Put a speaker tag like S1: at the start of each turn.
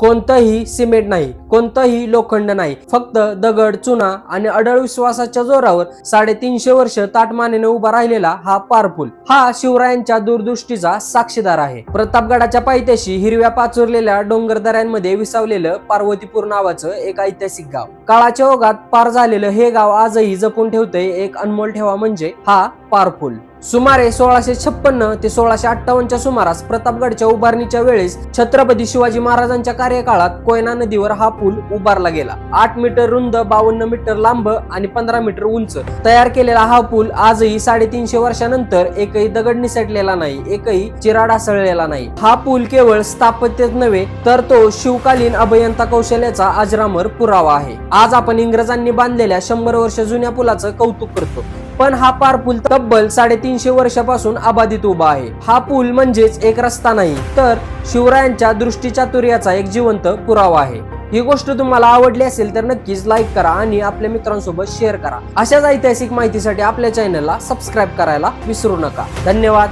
S1: कोणतंही सिमेंट नाही कोणतंही लोखंड नाही. फक्त दगड चुना आणि अडळ विश्वासाच्या जोरावर साडेतीनशे वर्ष ताटमानेने उभा राहिलेला हा पारपूल हा शिवरायांच्या दूरदृष्टीचा साक्षीदार आहे. प्रतापगडाच्या पायथ्याशी हिरव्या पाचुरलेल्या डोंगर दऱ्यांमध्ये विसावलेलं पार्वतीपूर नावाचं एक ऐतिहासिक गाव. काळाच्या ओघात पार झालेलं हे गाव आजही जपून ठेवतंय एक अनमोल ठेवा म्हणजे हा पारपूल सुमारे सोळाशे छप्पन्न ते सोळाशे अठ्ठावन्नच्या सुमारास प्रतापगडच्या उभारणीच्या वेळेस छत्रपती शिवाजी महाराजांच्या कार्यकाळात कोयना नदीवर हा पूल उभारला गेला. आठ मीटर रुंद बावन्न मीटर लांब आणि पंधरा मीटर उंच. तयार केलेला हा पूल आजही साडेतीनशे वर्षानंतर एकही दगड निसटलेला नाही एकही चिराड आसळलेला नाही. हा पूल केवळ स्थापत्यच नव्हे तर तो शिवकालीन अभियंता कौशल्याचा अजरामर पुरावा आहे. आज आपण इंग्रजांनी बांधलेल्या शंभर वर्ष जुन्या पुलाचं कौतुक करतो. पण हा पार पूल तब्बल साडेतीनशे वर्षापासून अबाधित उभा आहे. हा पूल म्हणजेच एक रस्ता नाही तर शिवरायांच्या दृष्टीचातुर्याचा एक जिवंत पुरावा आहे. ही गोष्ट तुम्हाला आवडली असेल तर नक्कीच लाईक करा आणि आपल्या मित्रांसोबत शेअर करा. अशाच ऐतिहासिक माहितीसाठी आपल्या चॅनलला सबस्क्राईब करायला विसरू नका. धन्यवाद.